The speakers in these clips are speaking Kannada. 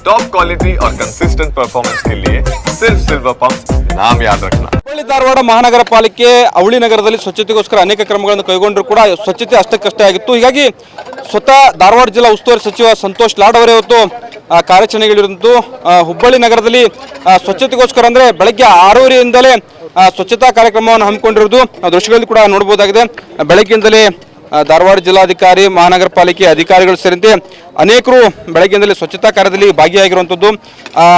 टॉप क्वालिटी और कंसिस्टेंट परफॉर्मेंस के लिए सिर्फ सिल्वर पंप नाम याद रखना ಹುಬ್ಬಳ್ಳಿ ಧಾರವಾಡ ಮಹಾನಗರ ಪಾಲಿಕೆ ಅವಳಿ ನಗರದಲ್ಲಿ ಸ್ವಚ್ಛತೆಗೋಸ್ಕರ ಅನೇಕ ಕ್ರಮಗಳನ್ನು ಕೈಗೊಂಡರೂ ಕೂಡ ಸ್ವಚ್ಛತೆ ಅಷ್ಟಕ್ಕಷ್ಟೇ ಆಗಿತ್ತು ಹೀಗಾಗಿ ಸ್ವತಃ ಧಾರವಾಡ ಜಿಲ್ಲಾ ಉಸ್ತುವಾರಿ ಸಚಿವ ಸಂತೋಷ್ ಲಾಡ್ ಅವರೇ ಇವತ್ತು ಆ, ಕಾರ್ಯಾಚರಣೆಗಳಿರುವಂಥದ್ದು ಆ, ಹುಬ್ಬಳ್ಳಿ ನಗರದಲ್ಲಿ ಆ, ಸ್ವಚ್ಛತೆಗೋಸ್ಕರ ಅಂದರೆ ಬೆಳಗ್ಗೆ ಆರೂವರೆಯಿಂದಲೇ ಆ, ಸ್ವಚ್ಛತಾ ಕಾರ್ಯಕ್ರಮವನ್ನು ಹಮ್ಮಿಕೊಂಡಿರುವುದು ಆ ದೃಶ್ಯಗಳಲ್ಲಿ ಕೂಡ ನೋಡಬಹುದಾಗಿದೆ ಆ, ಬೆಳಗ್ಗೆಯಿಂದಲೇ ಆ, ಧಾರವಾಡ ಜಿಲ್ಲಾಧಿಕಾರಿ ಮಹಾನಗರ ಪಾಲಿಕೆ ಅಧಿಕಾರಿಗಳು ಸೇರಿದಂತೆ ಅನೇಕರು ಬೆಳಗ್ಗೆಯಿಂದಲೇ ಸ್ವಚ್ಛತಾ ಕಾರ್ಯದಲ್ಲಿ ಭಾಗಿಯಾಗಿರುವಂಥದ್ದು.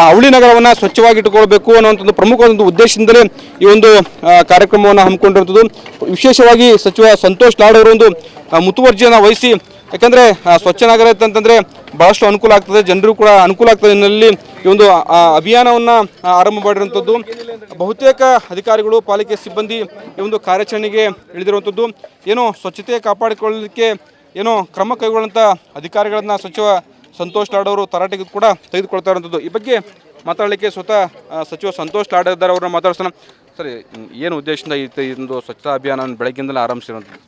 ಅವಳಿ ನಗರವನ್ನು ಸ್ವಚ್ಛವಾಗಿ ಇಟ್ಟುಕೊಳ್ಬೇಕು ಅನ್ನುವಂಥದ್ದು ಪ್ರಮುಖ ಒಂದು ಉದ್ದೇಶದಿಂದಲೇ ಈ ಒಂದು ಕಾರ್ಯಕ್ರಮವನ್ನು ಹಮ್ಮಿಕೊಂಡಿರುವಂಥದ್ದು. ವಿಶೇಷವಾಗಿ ಸಚಿವ ಸಂತೋಷ್ ಲಾಡ್ ಅವರು ಒಂದು ಮುತುವರ್ಜಿಯನ್ನು ವಹಿಸಿ, ಯಾಕಂದರೆ ಸ್ವಚ್ಛ ನಗರ ಅಂತಂದರೆ ಭಾಳಷ್ಟು ಅನುಕೂಲ ಆಗ್ತದೆ. ಜನರು ಕೂಡ ಅನುಕೂಲ ಆಗ್ತದೆ ಹಿನ್ನೆಲೆಯಲ್ಲಿ ಈ ಒಂದು ಅಭಿಯಾನವನ್ನು ಆರಂಭ ಮಾಡಿರುವಂಥದ್ದು. ಬಹುತೇಕ ಅಧಿಕಾರಿಗಳು, ಪಾಲಿಕೆ ಸಿಬ್ಬಂದಿ ಈ ಒಂದು ಕಾರ್ಯಾಚರಣೆಗೆ ಇಳಿದಿರುವಂಥದ್ದು. ಏನೋ ಸ್ವಚ್ಛತೆ ಕಾಪಾಡಿಕೊಳ್ಳಲಿಕ್ಕೆ ಏನೋ ಕ್ರಮ ಕೈಗೊಳ್ಳುವಂಥ ಅಧಿಕಾರಿಗಳನ್ನ ಸಚಿವ ಸಂತೋಷ್ ಲಾಡ್ ಅವರು ತರಾಟೆಗೆ ಕೂಡ ತೆಗೆದುಕೊಳ್ತಾ ಇರುವಂಥದ್ದು. ಈ ಬಗ್ಗೆ ಮಾತಾಡಲಿಕ್ಕೆ ಸ್ವತಃ ಸಚಿವ ಸಂತೋಷ್ ಲಾಡ್ ಅವ್ರನ್ನ ಮಾತಾಡ್ಸೋಣ. ಸರಿ, ಏನು ಉದ್ದೇಶದಿಂದ ಈ ಒಂದು ಸ್ವಚ್ಛತಾ ಅಭಿಯಾನವನ್ನು ಬೆಳಗ್ಗಿಂದಲೇ ಆರಂಭಿಸಿರುವಂಥದ್ದು?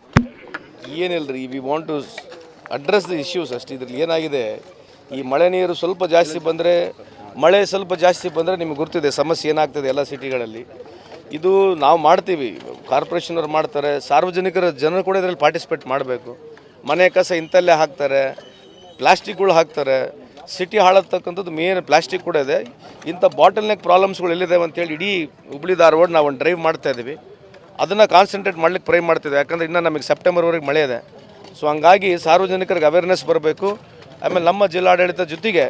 ಏನಿಲ್ಲ we want to address the issues ಅಷ್ಟು. ಇದ್ರಲ್ಲಿ ಏನಾಗಿದೆ, ಈ ಮಳೆ ನೀರು ಸ್ವಲ್ಪ ಜಾಸ್ತಿ ಬಂದರೆ ಮಳೆ ಸ್ವಲ್ಪ ಜಾಸ್ತಿ ಬಂದರೆ ನಿಮ್ಗೆ ಗೊತ್ತಿದೆ ಸಮಸ್ಯೆ ಏನಾಗ್ತದೆ ಎಲ್ಲ ಸಿಟಿಗಳಲ್ಲಿ. ಇದು ನಾವು ಮಾಡ್ತೀವಿ ಕಾರ್ಪೊರೇಷನವ್ರು ಮಾಡ್ತಾರೆ, ಸಾರ್ವಜನಿಕರ ಜನರು ಕೂಡ ಇದರಲ್ಲಿ ಪಾರ್ಟಿಸಿಪೇಟ್ ಮಾಡಬೇಕು. ಮನೆ ಕಸ ಇಂಥಲ್ಲೇ ಹಾಕ್ತಾರೆ ಪ್ಲಾಸ್ಟಿಕ್ಗಳು ಹಾಕ್ತಾರೆ ಸಿಟಿ ಹಾಳತಕ್ಕಂಥದ್ದು ಮೇನ್ ಪ್ಲಾಸ್ಟಿಕ್ ಕೂಡ ಇದೆ. ಇಂಥ ಬಾಟಲ್ ನೆಕ್ ಪ್ರಾಬ್ಲಮ್ಸ್ಗಳು ಎಲ್ಲಿದ್ದಾವೆ ಅಂತೇಳಿ ಇಡೀ ಹುಬ್ಳಿ ಧಾರವಾಡ ನಾವು ಒಂದು ಡ್ರೈವ್ ಮಾಡ್ತಾ ಇದ್ದೀವಿ. ಅದನ್ನು ಕಾನ್ಸಂಟ್ರೇಟ್ ಮಾಡ್ಲಿಕ್ಕೆ ಪ್ರೈ ಮಾಡ್ತಿದ್ದೆ ಯಾಕಂದರೆ ಇನ್ನೂ ನಮಗೆ ಸೆಪ್ಟೆಂಬರ್ವರೆಗೆ ಮಳೆ ಇದೆ. ಸೊ ಹಂಗಾಗಿ ಸಾರ್ವಜನಿಕರಿಗೆ ಅವೇರ್ನೆಸ್ ಬರಬೇಕು. ಆಮೇಲೆ ನಮ್ಮ ಜಿಲ್ಲಾಡಳಿತ ಜೊತೆಗೆ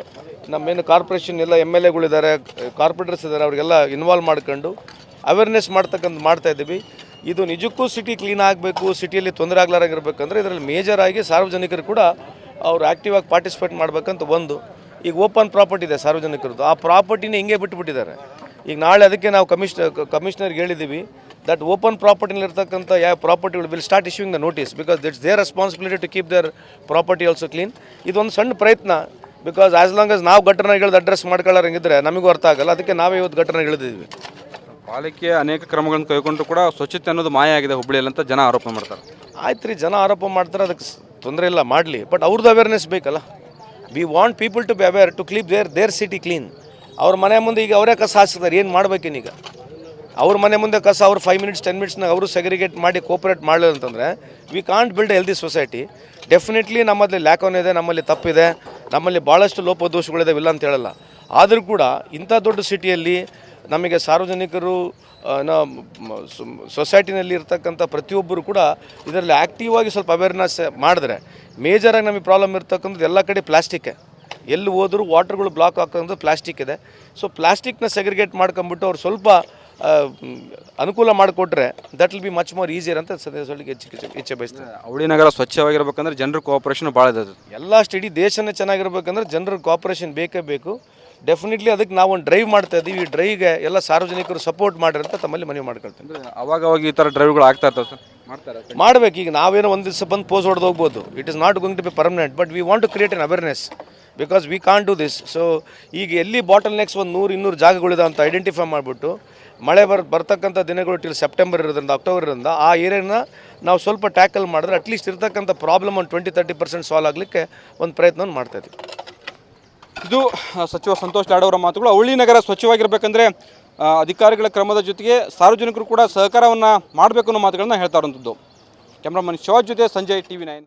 ನಮ್ಮೇನು ಕಾರ್ಪೊರೇಷನ್ ಎಲ್ಲ ಎಂ ಎಲ್ ಎಗಳಿದ್ದಾರೆ, ಕಾರ್ಪೊರೇಟರ್ಸ್ ಇದ್ದಾರೆ, ಅವರಿಗೆಲ್ಲ ಇನ್ವಾಲ್ವ್ ಮಾಡ್ಕೊಂಡು ಅವೇರ್ನೆಸ್ ಮಾಡ್ತಕ್ಕಂಥ ಮಾಡ್ತಾ ಇದ್ದೀವಿ. ಇದು ನಿಜಕ್ಕೂ ಸಿಟಿ ಕ್ಲೀನ್ ಆಗಬೇಕು ಸಿಟಿಯಲ್ಲಿ ತೊಂದರೆ ಆಗ್ಲಾರಾಗಿರ್ಬೇಕಂದ್ರೆ ಇದರಲ್ಲಿ ಮೇಜರ್ ಆಗಿ ಸಾರ್ವಜನಿಕರು ಕೂಡ ಅವರು ಆ್ಯಕ್ಟಿವ್ ಆಗಿ ಪಾರ್ಟಿಸಿಪೇಟ್ ಮಾಡ್ಬೇಕಂತ ಒಂದು ಈಗ ಓಪನ್ ಪ್ರಾಪರ್ಟಿ ಇದೆ ಸಾರ್ವಜನಿಕರದ್ದು. ಆ ಪ್ರಾಪರ್ಟಿನ ಹಿಂಗೆ ಬಿಟ್ಬಿಟ್ಟಿದ್ದಾರೆ. ಈಗ ನಾಳೆ ಅದಕ್ಕೆ ನಾವು ಕಮಿಷನರ್ ಕಮಿಷನರ್ಗೆ ಹೇಳಿದ್ದೀವಿ ದಟ್ ಓಪನ್ ಪ್ರಾಪರ್ಟಿಲಿರ್ತಕ್ಕಂಥ ಯಾವ ಪ್ರಾಪರ್ಟಿಗಳು will start issuing the notice because that's their responsibility to keep their property also clean ಇದೊಂದು ಸಣ್ಣ ಪ್ರಯತ್ನ. ಬಿಕಾಸ್ ಆಸ್ ಲಾಂಗ್ ಆಸ್ ನಾವು ಘಟನೆಗಳದ್ದು ಅಡ್ರೆಸ್ ಮಾಡ್ಕೊಳ್ಳೋರಂಗಿದ್ರೆ ನಮಗೂ ಅರ್ಥ ಆಗಲ್ಲ. ಅದಕ್ಕೆ ನಾವೇ ಇವತ್ತು ಘಟನೆ ಇಳಿದಿದ್ವಿ ಪಾಲಿಕೆ ಅನೇಕ ಕ್ರಮಗಳನ್ನು ಕೈಗೊಂಡ್ರು ಕೂಡ ಸ್ವಚ್ಛತೆ ಅನ್ನೋದು ಮಾಯ ಆಗಿದೆ ಹುಬ್ಬಳ್ಳಿಯಲ್ಲಿ ಅಂತ ಜನ ಆರೋಪ ಮಾಡ್ತಾರೆ. ಆಯ್ತು ರೀ ಜನ ಆರೋಪ ಮಾಡ್ತಾರೆ ಅದಕ್ಕೆ ತೊಂದರೆ ಇಲ್ಲ ಮಾಡಲಿ. ಬಟ್ ಅವ್ರದ್ದು ಅವೇರ್ನೆಸ್ ಬೇಕಲ್ಲ. We want people to be aware to keep their their city clean ಅವ್ರ ಮನೆ ಮುಂದೆ ಈಗ ಅವರೇ ಕಸ ಹಾಕ್ಸಿದ್ದಾರೆ ಏನು ಮಾಡ್ಬೇಕೇನೀಗ ಅವ್ರ ಮನೆ ಮುಂದೆ ಕಸ ಅವ್ರು ಫೈವ್ ಮಿನಿಟ್ಸ್ ಟೆನ್ ಮಿನಿಟ್ಸ್ನಾಗ ಅವರು ಸೆಗ್ರಿಗೇಟ್ ಮಾಡಿ ಕೋಪರೇಟ್ ಮಾಡಲಿಲ್ಲ ಅಂತಂದರೆ we can't build healthy society definitely ನಮ್ಮಲ್ಲಿ ಲ್ಯಾಕ್ ಆನ್ ಇದೆ ನಮ್ಮಲ್ಲಿ ತಪ್ಪಿದೆ. ನಮ್ಮಲ್ಲಿ ಭಾಳಷ್ಟು ಲೋಪದೋಷಗಳಿದಾವಿಲ್ಲ ಅಂತ ಹೇಳಲ್ಲ. ಆದರೂ ಕೂಡ ಇಂಥ ದೊಡ್ಡ ಸಿಟಿಯಲ್ಲಿ ನಮಗೆ ಸಾರ್ವಜನಿಕರು ಸೊಸೈಟಿನಲ್ಲಿ ಇರ್ತಕ್ಕಂಥ ಪ್ರತಿಯೊಬ್ಬರು ಕೂಡ ಇದರಲ್ಲಿ ಆ್ಯಕ್ಟಿವ್ ಆಗಿ ಸ್ವಲ್ಪ ಅವೇರ್ನೆಸ್ ಮಾಡಿದ್ರೆ ಮೇಜರಾಗಿ ನಮಗೆ ಪ್ರಾಬ್ಲಮ್ ಇರ್ತಕ್ಕಂಥದ್ದು ಎಲ್ಲ ಕಡೆ ಪ್ಲಾಸ್ಟಿಕ್ಕೆ ಎಲ್ಲಿ ಹೋದರೂ ವಾಟ್ರ್ಗಳು ಬ್ಲಾಕ್ ಆಗ್ತಕ್ಕಂಥದ್ದು ಪ್ಲಾಸ್ಟಿಕ್ ಇದೆ. ಸೊ ಪ್ಲಾಸ್ಟಿಕ್ನ ಸೆಗ್ರಿಗೇಟ್ ಮಾಡ್ಕೊಂಬಿಟ್ಟು ಅವ್ರು ಸ್ವಲ್ಪ ಅನುಕೂಲ ಮಾಡಿಕೊಟ್ರೆ that will be much more easier ಅಂತ ಸದ್ಯಕ್ಕೆ ಹೆಚ್ಚು ಇಚ್ಛೆ ಬಯಸ್ತಾರೆ ಅವಳಿ ನಗರ ಸ್ವಚ್ಛವಾಗಿರ್ಬೇಕಂದ್ರೆ ಜನರ ಕೋಆಪರೇಷನ್ ಭಾಳ ಇದೆ. ಎಲ್ಲ ಸ್ಟಡಿ ಇಡೀ ದೇಶನೇ ಚೆನ್ನಾಗಿರ್ಬೇಕಂದ್ರೆ ಜನರ ಕೋಆಪರೇಷನ್ ಬೇಕೇ ಬೇಕು. ಡೆಫಿನೆಟ್ಲಿ ಅದಕ್ಕೆ ನಾವು ಒಂದು ಡ್ರೈವ್ ಮಾಡ್ತಾ ಇದ್ದೀವಿ. ಈ ಡ್ರೈವ್ಗೆ ಎಲ್ಲ ಸಾರ್ವಜನಿಕರು ಸಪೋರ್ಟ್ ಮಾಡಿರಿ ಅಂತ ತಮ್ಮಲ್ಲಿ ಮನವಿ ಮಾಡ್ಕೊಳ್ತೀನಿ. ಅವಾಗ ಅವಾಗ ಈ ಥರ ಡ್ರೈವ್ಗಳು ಆಗ್ತಾ ಇರ್ತಾವೆ ಸರ್? ಮಾಡ್ತಾರೆ ಮಾಡ್ಬೇಕು. ಈಗ ನಾವೇನೋ ಒಂದು ದಿವಸ ಬಂದು ಪೋಸ್ ಹೊಡೆದು ಹೋಗ್ಬೋದು. It is not going to be permanent but we want to create an awareness because we can do this so ಈಗ ಎಲ್ಲಿ ಬಾಟಲ್ ನೆಕ್ಸ್ ಒಂದು ನೂರು ಇನ್ನೂರು ಜಾಗಗಳಿದೆ ಅಂತ ಐಡೆಂಟಿಫೈ ಮಾಡಿಬಿಟ್ಟು ಮಳೆ ಬರ್, ಬರ್ತಕ್ಕಂಥ ದಿನಗಳು ಟಿಲ್ ಸೆಪ್ಟೆಂಬರ್ ಇರೋದ್ರಿಂದ ಅಕ್ಟೋಬರ್ ಇರೋದ್ರಿಂದ ಆ ಏರಿಯಾನ ನಾವು ಸ್ವಲ್ಪ ಟ್ಯಾಕಲ್ ಮಾಡಿದ್ರೆ ಅಟ್ಲೀಸ್ಟ್ ಇರ್ತಕ್ಕಂಥ ಪ್ರಾಬ್ಲಮ್ ಒಂದು ಟ್ವೆಂಟಿ ತರ್ಟಿ ಪರ್ಸೆಂಟ್ ಸಾಲ್ವ್ ಆಗಲಿಕ್ಕೆ ಒಂದು ಪ್ರಯತ್ನವನ್ನು ಮಾಡ್ತಾ ಇದ್ದೀವಿ. ಇದು ಸಚಿವ ಸಂತೋಷ್ ಲಾಡ್ ಅವರ ಮಾತುಗಳು. ಅವಳಿ ನಗರ ಸ್ವಚ್ಛವಾಗಿರ್ಬೇಕಂದ್ರೆ ಅಧಿಕಾರಿಗಳ ಕ್ರಮದ ಜೊತೆಗೆ ಸಾರ್ವಜನಿಕರು ಕೂಡ ಸಹಕಾರವನ್ನು ಮಾಡಬೇಕು ಅನ್ನೋ ಮಾತುಗಳನ್ನ ಹೇಳ್ತಾ ಇರುವಂಥದ್ದು ಕ್ಯಾಮ್ರಾಮನ್ ಶಿವಾಜ್ ಜೊತೆ ಸಂಜಯ್ ಟಿ ವಿ ನೈನ್.